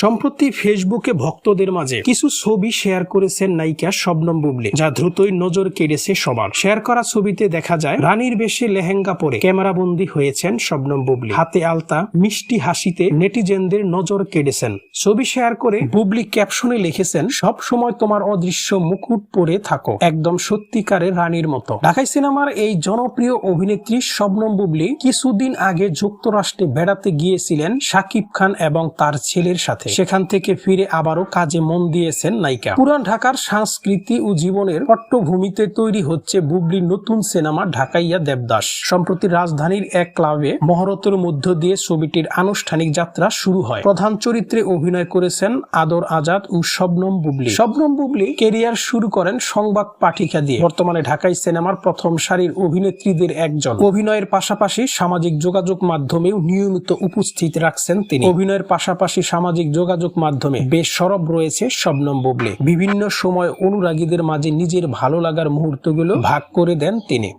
সম্প্রতি ফেসবুকে ভক্তদের মাঝে কিছু ছবি শেয়ার করেছেন নায়িকা শবনম বুবলি, যা দ্রুতই নজর কেড়েছে সবার। শেয়ার করা ছবিতে দেখা যায়, রানীর বেশে লেহেঙ্গা পরে ক্যামেরাবন্দি হয়েছেন শবনম বুবলি। হাতে আলতা, মিষ্টি হাসিতে নেটিজেনদের নজর কেড়েছেন। ছবি শেয়ার করে বুবলি ক্যাপশনে লিখেছেন, সব সময় তোমার অদৃশ্য মুকুট পরে থাকো, একদম সত্যিকারের রানীর মতো। ঢাকাই সিনেমার এই জনপ্রিয় অভিনেত্রী শবনম বুবলি কিছুদিন আগে যুক্তরাষ্ট্রে বেড়াতে গিয়েছিলেন শাকিব খান এবং তার ছেলের সাথে। সেখান থেকে ফিরে আবারও কাজে মন দিয়েছেন নায়িকা। পুরান ঢাকার সংস্কৃতি ও জীবনের পট্টভূমিতে তৈরি হচ্ছে বুবলির নতুন সিনেমা ঢাকাইয়া দেবদাস। সম্প্রতি রাজধানীর এক ক্লাবে মহরতের মধ্য দিয়ে ছবিটির আনুষ্ঠানিক যাত্রা শুরু হয়। প্রধান চরিত্রে অভিনয় করেছেন আদর আজাদ ও শবনম বুবলি। শবনম বুবলি কেরিয়ার শুরু করেন সংবাদ পাঠিকা দিয়ে। বর্তমানে ঢাকাই সিনেমার প্রথম সারির অভিনেত্রীদের একজন। অভিনয়ের পাশাপাশি সামাজিক যোগাযোগ মাধ্যমেও নিয়মিত উপস্থিত রাখছেন তিনি। অভিনয়ের পাশাপাশি সামাজিক যোগাযোগ মাধ্যমে বেশ সরব রয়েছে শবনম বুবলি। বিভিন্ন সময় অনুরাগীদের মাঝে নিজের ভালো লাগার মুহূর্তগুলো ভাগ করে দেন তিনি।